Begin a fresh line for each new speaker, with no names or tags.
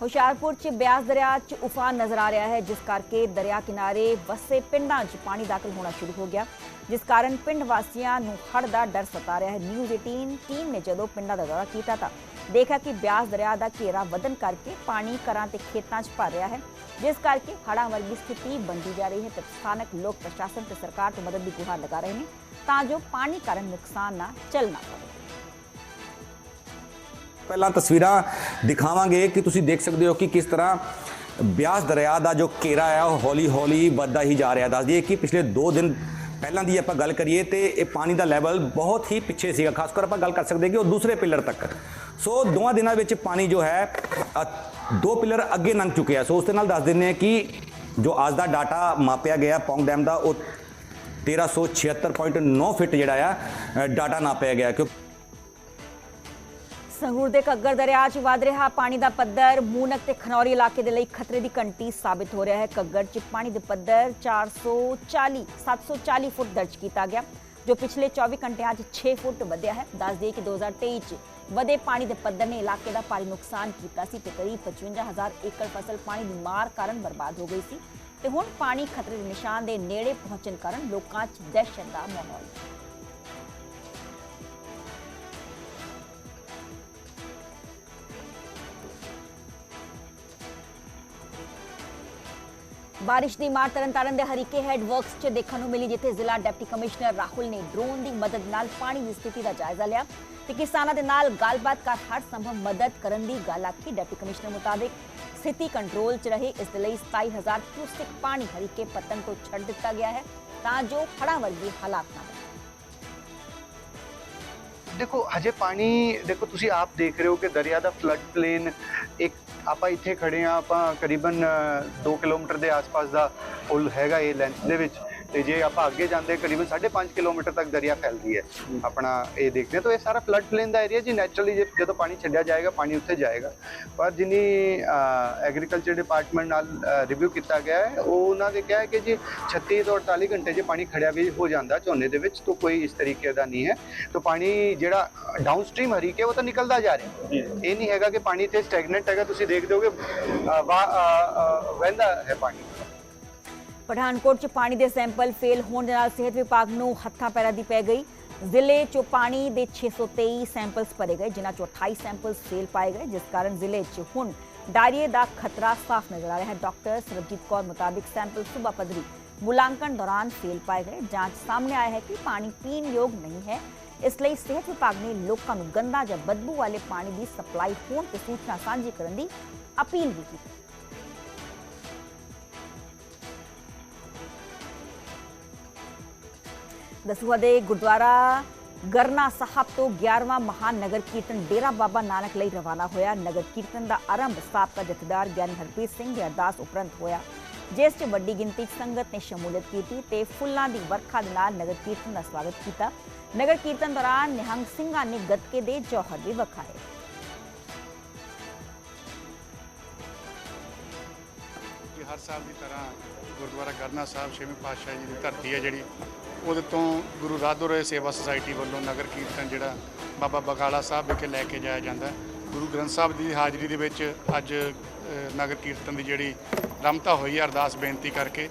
ਹੁਸ਼ਿਆਰਪੁਰ 'ਚ ਬਿਆਸ ਦਰਿਆ 'ਚ ਉਫਾਨ ਨਜ਼ਰ ਆ ਰਿਹਾ ਹੈ, ਜਿਸ ਕਰਕੇ ਦਰਿਆ ਕਿਨਾਰੇ ਵਸੇ ਪਿੰਡਾਂ 'ਚ ਪਾਣੀ ਦਾਖਲ ਹੋਣਾ ਸ਼ੁਰੂ ਹੋ ਗਿਆ। ਜਿਸ ਕਾਰਨ ਪਿੰਡ ਵਾਸੀਆਂ ਨੂੰ ਹੜ੍ਹ ਦਾ ਡਰ ਸਤਾ ਰਿਹਾ ਹੈ। ਨਿਊਜ਼ 18 ਟੀਮ ਨੇ ਜਦੋਂ ਪਿੰਡਾਂ ਦਾ ਦੌਰਾ ਕੀਤਾ ਤਾਂ ਦੇਖਿਆ ਕਿ ਬਿਆਸ ਦਰਿਆ ਦਾ ਘੇਰਾ ਵਧਣ ਕਰਕੇ ਪਾਣੀ ਘਰਾਂ ਤੇ ਖੇਤਾਂ 'ਚ ਭਰ ਰਿਹਾ ਹੈ, ਜਿਸ ਕਰਕੇ ਹੜ੍ਹਾਂ ਵਰਗੀ ਸਥਿਤੀ ਬਣਦੀ ਜਾ ਰਹੀ ਹੈ ਤੇ ਸਥਾਨਕ ਲੋਕ ਪ੍ਰਸ਼ਾਸਨ ਤੇ ਸਰਕਾਰ ਤੋਂ ਮਦਦ ਦੀ ਗੁਹਾਰ ਲਗਾ ਰਹੇ ਨੇ, ਤਾਂ ਜੋ ਪਾਣੀ ਕਾਰਨ ਨੁਕਸਾਨ ਨਾ ਚੱਲਣਾ ਪਵੇ।
ਪਹਿਲਾਂ ਤਸਵੀਰਾਂ ਦਿਖਾਵਾਂਗੇ ਕਿ ਤੁਸੀਂ ਦੇਖ ਸਕਦੇ ਹੋ ਕਿ ਕਿਸ ਤਰ੍ਹਾਂ ਬਿਆਸ ਦਰਿਆ ਦਾ ਜੋ ਘੇਰਾ ਹੈ ਉਹ ਹੌਲੀ ਹੌਲੀ ਵੱਧਦਾ ਹੀ ਜਾ ਰਿਹਾ। ਦੱਸ ਦਈਏ ਕਿ ਪਿਛਲੇ 2 ਦਿਨ ਪਹਿਲਾਂ ਦੀ ਆਪਾਂ ਗੱਲ ਕਰੀਏ ਤੇ ਇਹ ਪਾਣੀ ਦਾ ਲੈਵਲ ਬਹੁਤ ਹੀ ਪਿੱਛੇ ਸੀਗਾ। ਖਾਸ ਕਰ ਆਪਾਂ ਗੱਲ ਕਰ ਸਕਦੇ ਕਿ ਉਹ ਦੂਸਰੇ ਪਿਲਰ ਤੱਕ। ਸੋ ਦੋਵਾਂ ਦਿਨਾਂ ਵਿੱਚ ਪਾਣੀ ਜੋ ਹੈ ਦੋ ਪਿਲਰ ਅੱਗੇ ਲੰਘ ਚੁੱਕਿਆ। ਸੋ ਉਸ ਦੇ ਨਾਲ ਦੱਸ ਦਿੰਦੇ ਹਾਂ ਕਿ ਜੋ ਅੱਜ ਦਾ ਡਾਟਾ ਮਾਪਿਆ ਗਿਆ ਪੌਂਗ ਡੈਮ ਦਾ, ਉਹ 1376.9 ਫਿਟ ਜਿਹੜਾ ਆ ਡਾਟਾ ਨਾਪਿਆ ਗਿਆ। ਕਿਉਂਕਿ
ਸੰਗਰੂਰ ਦੇ ਘੱਗਰ ਦਰਿਆ 'ਚ ਵਧ ਰਿਹਾ ਪਾਣੀ ਦਾ ਪੱਧਰ। ਮੂਨਕ ਤੇ ਖਨੌਰੀ ਇਲਾਕੇ ਦੇ ਲਈ ਖਤਰੇ ਦੀ ਘੰਟੀ ਸਾਬਿਤ ਹੋ ਰਿਹਾ ਹੈ। ਘੱਗਰ 'ਚ ਪਾਣੀ ਦੇ ਪੱਧਰ 440 740 ਫੁੱਟ ਦਰਜ ਕੀਤਾ ਗਿਆ, ਜੋ ਪਿਛਲੇ 24 ਘੰਟਿਆਂ 'ਚ 6 ਫੁੱਟ ਵਧਿਆ ਹੈ। ਦੱਸ ਦਈਏ ਕਿ 2023 'ਚ ਵਧੇ ਪਾਣੀ ਦੇ ਪੱਧਰ ਨੇ ਇਲਾਕੇ ਦਾ ਭਾਰੀ ਨੁਕਸਾਨ ਕੀਤਾ ਸੀ ਤੇ ਕਰੀਬ 55000 ਏਕੜ ਫਸਲ ਪਾਣੀ ਦੀ ਮਾਰ ਕਾਰਨ ਬਰਬਾਦ ਹੋ ਗਈ ਸੀ। ਤੇ ਹੁਣ ਪਾਣੀ ਖਤਰੇ ਦੇ ਨਿਸ਼ਾਨ ਦੇ ਨੇੜੇ ਪਹੁੰਚਣ ਕਾਰਨ ਲੋਕਾਂ 'ਚ ਦਹਿਸ਼ਤ ਦਾ ਮਾਹੌਲ। ਹੈ ਬਾਰਿਸ਼ ਦੀ ਮਾਰ ਤਰਨਤਾਰਨ ਦੇ ਹਰੀਕੇ ਹੈਡ ਵਰਕਸ 'ਚ ਦੇਖਣ ਨੂੰ ਮਿਲੀ ਜਿੱਥੇ ਜ਼ਿਲ੍ਹਾ ਡਿਪਟੀ ਕਮਿਸ਼ਨਰ ਰਾਹੁਲ ਨੇ ਡਰੋਨ ਦੀ ਮਦਦ ਨਾਲ ਪਾਣੀ ਦੀ ਸਥਿਤੀ ਦਾ ਜਾਇਜ਼ਾ ਲਿਆ ਤੇ ਕਿਸਾਨਾਂ ਦੇ ਨਾਲ ਗੱਲਬਾਤ ਕਰ ਹਰ ਸੰਭਵ ਮਦਦ ਕਰਨ ਦੀ ਗੱਲ ਆਖੀ ਡਿਪਟੀ ਕਮਿਸ਼ਨਰ ਮੁਤਾਬਿਕ ਸਥਿਤੀ ਕੰਟਰੋਲ 'ਚ ਰਹੇ ਇਸ ਦੇ ਲਈ 27000 ਕਿਊਸਿਕ ਪਾਣੀ ਹਰੀਕੇ ਪੱਤਨ ਤੋਂ ਛੱਡ ਦਿੱਤਾ ਗਿਆ ਹੈ ਤਾਂ ਜੋ ਹੜ੍ਹਾਂ ਵਰਗੀ ਹਾਲਾਤ ਨਾ ਬਣੇ
ਦੇਖੋ, ਹਜੇ ਪਾਣੀ, ਦੇਖੋ, ਤੁਸੀਂ ਆਪ ਦੇਖ ਰਹੇ ਹੋ ਕਿ ਦਰਿਆ ਦਾ ਫਲੱਡ ਪਲੇਨ ਇੱਕ ਆਪਾਂ ਇੱਥੇ ਖੜੇ ਆ ਆਪਾਂ ਕਰੀਬਨ 2 ਕਿਲੋਮੀਟਰ ਦੇ ਆਸ-ਪਾਸ ਦਾ ਪੁਲ ਹੈਗਾ ਇਹ ਲੈਂਥ ਦੇ ਵਿੱਚ। ਤੇ ਜੇ ਆਪਾਂ ਅੱਗੇ ਜਾਂਦੇ ਕਰੀਬਨ 5.5 ਕਿਲੋਮੀਟਰ ਤੱਕ ਦਰਿਆ ਫੈਲਦੀ ਹੈ। ਆਪਣਾ ਇਹ ਦੇਖਦੇ ਹਾਂ ਤਾਂ ਇਹ ਸਾਰਾ ਫਲੱਡ ਪਲੇਨ ਦਾ ਏਰੀਆ ਜੀ। ਨੈਚੁਰਲੀ ਜਦੋਂ ਪਾਣੀ ਛੱਡਿਆ ਜਾਏਗਾ ਪਾਣੀ ਉੱਥੇ ਜਾਏਗਾ। ਪਰ ਜਿਨੀ ਐਗਰੀਕਲਚਰ ਡਿਪਾਰਟਮੈਂਟ ਨਾਲ ਰਿਵਿਊ ਕੀਤਾ ਗਿਆ ਹੈ ਉਹ ਉਹਨਾਂ ਦੇ ਕਿਹਾ ਹੈ ਕਿ ਜੀ 36 ਤੋਂ 48 ਘੰਟੇ ਜੇ ਪਾਣੀ ਖੜਿਆ ਵੀ ਹੋ ਜਾਂਦਾ ਝੋਨੇ ਦੇ ਵਿੱਚ ਤਾਂ ਕੋਈ ਇਸ ਤਰੀਕੇ ਦਾ ਨਹੀਂ ਹੈ। ਤਾਂ ਪਾਣੀ ਜਿਹੜਾ ਡਾਊਨ ਸਟ੍ਰੀਮ ਹਰੀਕੇ ਉਹ ਤਾਂ ਨਿਕਲਦਾ ਜਾ ਰਿਹਾ। ਇਹ ਨਹੀਂ ਹੈਗਾ ਕਿ ਪਾਣੀ ਇੱਥੇ ਸਟੈਗਨੈਂਟ ਹੈਗਾ। ਤੁਸੀਂ ਦੇਖਦੇ ਹੋਗੇ ਵਹਿੰਦਾ ਹੈ ਪਾਣੀ।
ਪਠਾਨਕੋਟ 'ਚ ਪਾਣੀ ਦੇ ਸੈਂਪਲ ਫੇਲ ਹੋਣ ਦੇ ਨਾਲ ਸਿਹਤ ਵਿਭਾਗ ਨੂੰ ਹੱਥਾਂ ਪੈਰਾਂ ਦੀ ਪੈ ਗਈ। ਜ਼ਿਲ੍ਹੇ 'ਚੋਂ ਪਾਣੀ ਦੇ 623 ਸੈਂਪਲਸ ਭਰੇ ਗਏ, ਜਿਨ੍ਹਾਂ 'ਚੋਂ 28 ਸੈਂਪਲਸ ਫੇਲ ਪਾਏ ਗਏ, ਜਿਸ ਕਾਰਨ ਜ਼ਿਲ੍ਹੇ 'ਚ ਹੁਣ ਡਾਇਰੀਏ ਦਾ ਖਤਰਾ ਸਾਫ਼ ਨਜ਼ਰ ਆ ਰਿਹਾ ਹੈ। ਡਾਕਟਰ ਸਰਬਜੀਤ ਕੌਰ ਮੁਤਾਬਿਕ ਸੈਂਪਲ ਸੁਬਾ ਪੱਧਰੀ ਮੁਲਾਂਕਣ ਦੌਰਾਨ ਫੇਲ ਪਾਏ ਗਏ। ਜਾਂਚ ਸਾਹਮਣੇ ਆਇਆ ਹੈ ਕਿ ਪਾਣੀ ਪੀਣ ਯੋਗ ਨਹੀਂ ਹੈ। ਇਸ ਲਈ ਸਿਹਤ ਵਿਭਾਗ ਨੇ ਲੋਕਾਂ ਨੂੰ ਗੰਦਾ ਜਾਂ ਬਦਬੂ ਵਾਲੇ ਪਾਣੀ ਦੀ ਸਪਲਾਈ ਹੋਣ ਤੇ ਸੂਚਨਾ ਸਾਂਝੀ ਕਰਨ ਦੀ ਅਪੀਲ ਵੀ ਕੀਤੀ। ਦਸੂਹਾ ਦੇ ਗੁਰਦੁਆਰਾ ਗਰਨਾ ਸਾਹਿਬ ਤੋਂ 11ਵਾਂ ਮਹਾਨ ਨਗਰ ਕੀਰਤਨ ਡੇਰਾ ਬਾਬਾ ਨਾਨਕ ਲਈ ਰਵਾਨਾ ਹੋਇਆ। ਨਗਰ ਕੀਰਤਨ ਦਾ ਆਰੰਭ ਸਾਬਕਾ ਜਥੇਦਾਰ ਗਿਆਨੀ ਹਰਪ੍ਰੀਤ ਸਿੰਘ ਦੀ ਅਰਦਾਸ ਉਪਰੰਤ ਹੋਇਆ। ਜਿਸ 'ਚ ਵੱਡੀ ਗਿਣਤੀ 'ਚ ਸੰਗਤ ਨੇ ਸ਼ਮੂਲੀਅਤ ਕੀਤੀ ਤੇ ਫੁੱਲਾਂ ਦੀ ਵਰਖਾ ਦੇ ਨਾਲ ਨਗਰ ਕੀਰਤਨ ਦਾ ਸਵਾਗਤ ਕੀਤਾ। ਨਗਰ ਕੀਰਤਨ ਦੌਰਾਨ ਨਿਹੰਗ ਸਿੰਘਾਂ ਨੇ ਗੱਤਕੇ ਦੇ ਜੌਹਰ ਵੀ ਵਿਖਾਏ।
ਹਰ ਸਾਲ ਦੀ ਤਰ੍ਹਾਂ ਗੁਰਦੁਆਰਾ ਗਰਨਾ ਸਾਹਿਬ ਛੇਵੇਂ ਪਾਤਸ਼ਾਹ ਜੀ ਦੀ ਧਰਤੀ ਹੈ ਜਿਹੜੀ, ਉਹਦੇ ਤੋਂ ਗੁਰੂ ਰਾਧੋਰੇ ਸੇਵਾ ਸੁਸਾਇਟੀ ਵੱਲੋਂ ਨਗਰ ਕੀਰਤਨ ਜਿਹੜਾ ਬਾਬਾ ਬਗਾਲਾ ਸਾਹਿਬ ਵਿਖੇ ਲੈ ਕੇ ਜਾਇਆ ਜਾਂਦਾ ਗੁਰੂ ਗ੍ਰੰਥ ਸਾਹਿਬ ਦੀ ਹਾਜ਼ਰੀ ਦੇ ਵਿੱਚ ਅੱਜ ਨਗਰ ਕੀਰਤਨ ਦੀ ਜਿਹੜੀ ਰਮਤਾ ਹੋਈ ਹੈ, ਅਰਦਾਸ ਬੇਨਤੀ ਕਰਕੇ